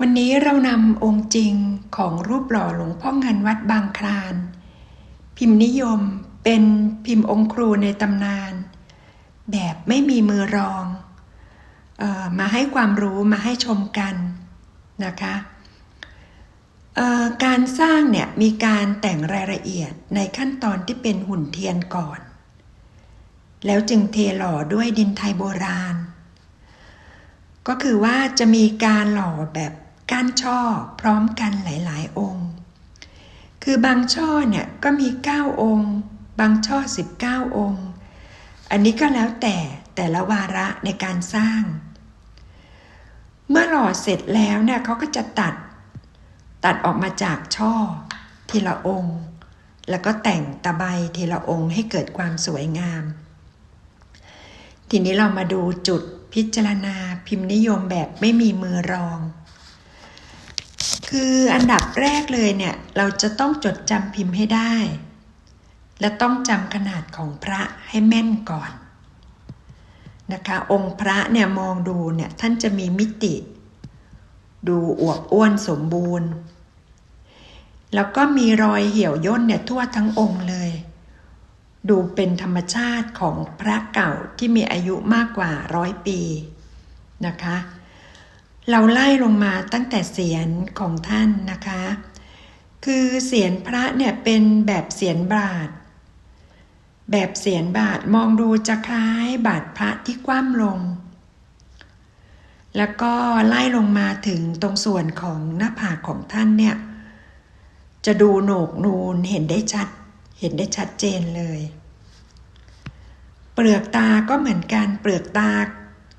วันนี้เรานำองค์จริงของรูปหล่อหลวงพ่อเงินวัดบางคลาน พิมพ์นิยมเป็นพิมพ์องค์ครูในตำนาน แบบไม่มีมือรองออมาให้ความรู้มาให้ชมกันนะคะการสร้างเนี่ยมีการแต่งรายละเอียดในขั้นตอนที่เป็นหุ่นเทียนก่อน แล้วจึงเทหล่อด้วยดินไทยโบราณ ก็คือว่าจะมีการหล่อแบบ ก้านช่อพร้อมกันหลาย ๆ องค์ คือบางช่อเนี่ยก็มี 9 องค์ บางช่อ 19 องค์ อันนี้ก็แล้วแต่แต่ละวาระในการสร้าง เมื่อหล่อเสร็จแล้วเนี่ยเขาก็จะตัด ตัดออกมาจากช่อ ทีละองค์ แล้วก็แต่งตะไบทีละองค์ให้เกิดความสวยงาม ทีนี้เรามาดูจุดพิจารณาพิมพ์นิยมแบบไม่มีมือรอง คืออันดับแรกเลยเนี่ย เราจะต้องจดจำพิมพ์ให้ได้ และต้องจำขนาดของพระให้แม่นก่อนนะคะ องค์พระเนี่ยมองดูเนี่ยท่านจะมีมิติ ดูอวบอ้วนสมบูรณ์ แล้วก็มีรอยเหี่ยวย่นเนี่ยทั่วทั้งองค์เลย ดูเป็นธรรมชาติของพระเก่าที่มีอายุมากกว่าร้อยปีนะคะ เราไล่ลงมาตั้งแต่เสียนของท่านนะคะ คือเสียนพระเนี่ยเป็นแบบเสียนบาท แบบเสียนบาทมองดูจะคล้ายบาทพระที่คว่ำลง แล้วก็ไล่ลงมาถึงตรงส่วนของหน้าผากของท่านเนี่ย จะดูโหนกนูนเห็นได้ชัด เห็นได้ชัดเจนเลย เปลือกตาก็เหมือนกันเปลือกตา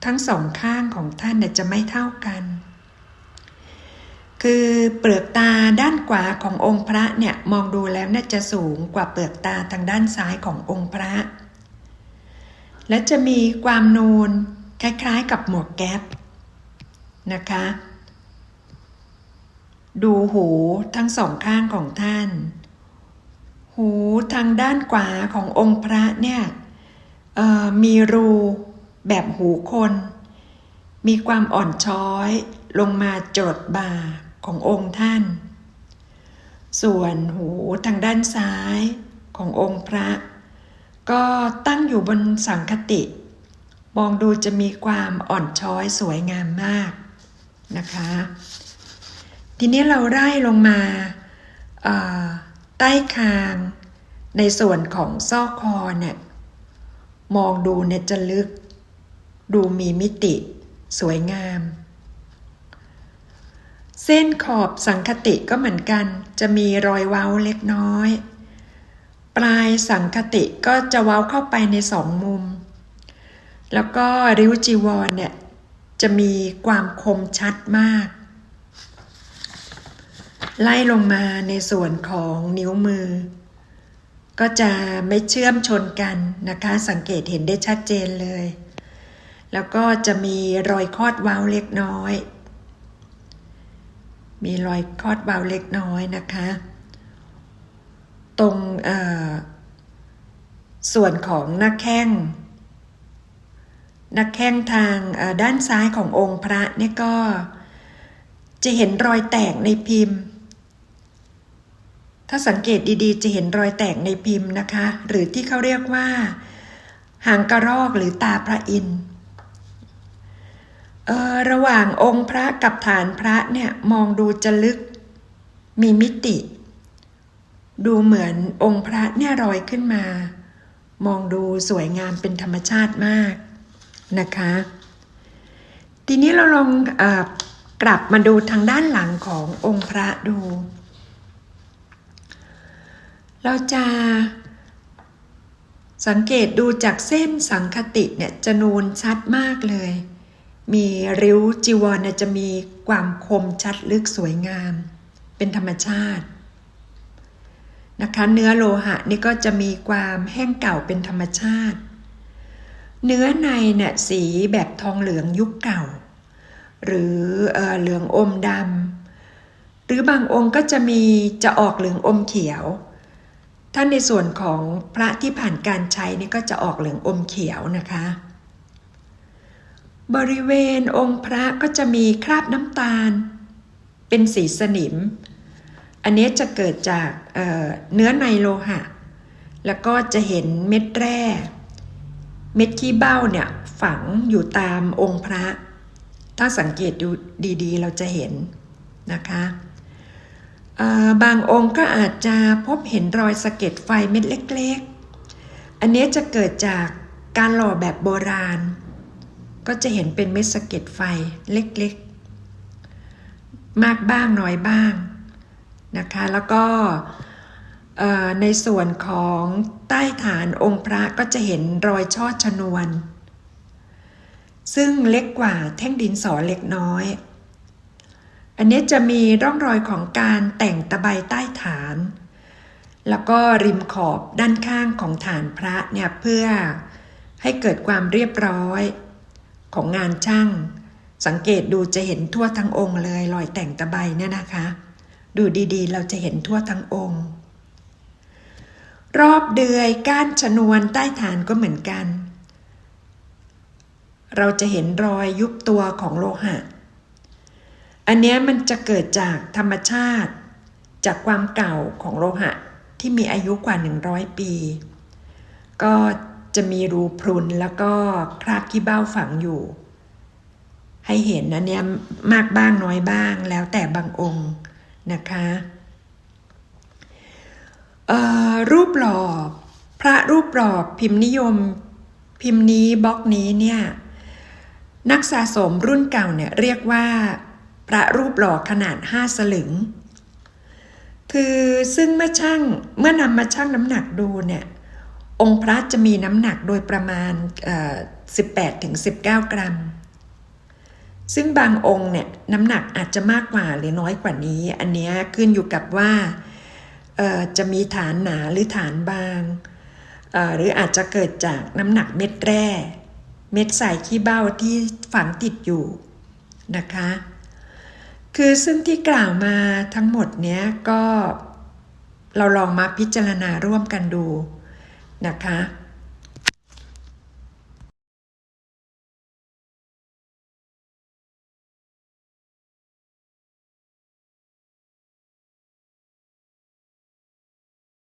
ทั้งสองข้างของท่านจะไม่เท่ากัน คือเปลือกตาด้านขวาขององค์พระเนี่ยมองดูแล้วน่าจะสูงกว่าเปลือกตาทางด้านซ้ายขององค์พระ และจะมีความนูนคล้ายๆกับหมวกแก๊ปนะคะ ดูหูทั้งสองข้างของท่าน หูทางด้านขวาขององค์พระเนี่ยมีรู แบบหูคน มีความอ่อนช้อยลงมาจดบ่าขององค์ท่าน ส่วนหูทางด้านซ้ายขององค์พระ ก็ตั้งอยู่บนสังคติ มองดูจะมีความอ่อนช้อยสวยงามมากนะคะ ทีนี้เราไล่ลงมาใต้คางในส่วนของซอกคอเนี่ยมองดูเนี่ยจะลึก ดูมีมิติ สวยงาม เส้นขอบสังคติก็เหมือนกัน จะมีรอยเว้าเล็กน้อย ปลายสังคติก็จะเว้าเข้าไปในสองมุม แล้วก็ริ้วจีวรเนี่ยจะมีความคมชัดมาก ไล่ลงมาในส่วนของนิ้วมือ ก็จะไม่เชื่อมชนกันนะคะ สังเกตเห็นได้ชัดเจนเลย แล้วก็จะมีรอยคอดวาวเล็กน้อย มีรอยคอดวาวเล็กน้อยนะคะ ตรงส่วนของหน้าแข้งหน้าแข้งทางด้านซ้ายขององค์พระนี่ก็จะเห็นรอยแตกในพิมพ์ ถ้าสังเกตดีๆ จะเห็นรอยแตกในพิมพ์นะคะ หรือที่เขาเรียกว่าหางกระรอกหรือตาพระอินทร์ ระหว่างองค์พระกับฐานพระเนี่ยมองดูจะลึกมีมิติ ดูเหมือนองค์พระเนี่ยลอยขึ้นมา มองดูสวยงามเป็นธรรมชาติมากนะคะ ทีนี้เราลองอกลับมาดูทางด้านหลังขององค์พระดู เราจะสังเกตดูจากเส้นสังคติเนี่ยจะนูนชัดมากเลย มีริ้วจีวรจะมีความคมชัดลึกสวยงาม เป็นธรรมชาตินะคะเนื้อโลหะนี่ก็จะมีความแห้งเก่าเป็นธรรมชาติ เนื้อในเนี่ยสีแบบทองเหลืองยุคเก่า หรือเอเหลืองอมดำหรือบางองค์ก็จะมีจะออกเหลืองอมเขียวถ้านในส่วนของพระที่ผ่านการใช้นี่ก็จะออกเหลืองอมเขียวนะคะ บริเวณองค์พระก็จะมีคราบน้ำตาล เป็นสีสนิม อันนี้จะเกิดจากเเนื้อในโลหะ แล้วก็จะเห็นเม็ดแร่ เม็ดขี้เบ้าเนี่ยฝังอยู่ตามองค์พระ ถ้าสังเกตดูดีๆ เราจะเห็นนะคะบางองค์ก็อาจจะพบเห็นรอยสะเก็ดไฟเม็ดเล็ก ๆ อันนี้จะเกิดจากการหล่อแบบโบราณ ก็จะเห็นเป็นเม็ดสะเก็ดไฟเล็กๆ มากบ้างน้อยบ้างนะคะ แล้วก็ในส่วนของใต้ฐานองค์พระก็จะเห็นรอยช่อชนวน ซึ่งเล็กกว่าแท่งดินสอเล็กน้อย อันนี้จะมีร่องรอยของการแต่งตะไบใต้ฐาน แล้วก็ริมขอบด้านข้างของฐานพระเนี่ยเพื่อให้เกิดความเรียบร้อย ของงานช่าง สังเกตดูจะเห็นทั่วทั้งองค์เลยรอยแต่งตะไบเนี่ยนะคะ ดูดีๆ เราจะเห็นทั่วทั้งองค์ รอบเดือยก้านชนวนใต้ฐานก็เหมือนกัน เราจะเห็นรอยยุบตัวของโลหะ อันนี้มันจะเกิดจากธรรมชาติ จากความเก่าของโลหะที่มีอายุกว่า 100 ปี ก็ จะมีรูพรุนแล้วก็คราบขี้เบ้าฝังอยู่ ให้เห็นอันเนี้ยมากบ้างน้อยบ้างแล้วแต่บางองค์นะคะรูปหล่อพระรูปหล่อพิมพ์นิยม พิมพ์นี้บล็อกนี้เนี่ยนักสะสมรุ่นเก่าเนี่ยเรียกว่าพระรูปหล่อขนาด5สลึง คือซึ่งเมื่อช่างเมื่อนำมาชั่งน้ำหนักดูเนี่ย องค์พระจะมีน้ำหนักโดยประมาณเอ่อ18ถึง19 กรัม ซึ่งบางองค์เนี่ยน้ำหนักอาจจะมากกว่าหรือน้อยกว่านี้ อันนี้ขึ้นอยู่กับว่าจะมีฐานหนาหรือฐานบาง หรืออาจจะเกิดจากน้ำหนักเม็ดแร่ เม็ดใส่ขี้เบ้าที่ฝังติดอยู่นะคะ คือซึ่งที่กล่าวมาทั้งหมดเนี้ยก็เราลองมาพิจารณาร่วมกันดู นะคะ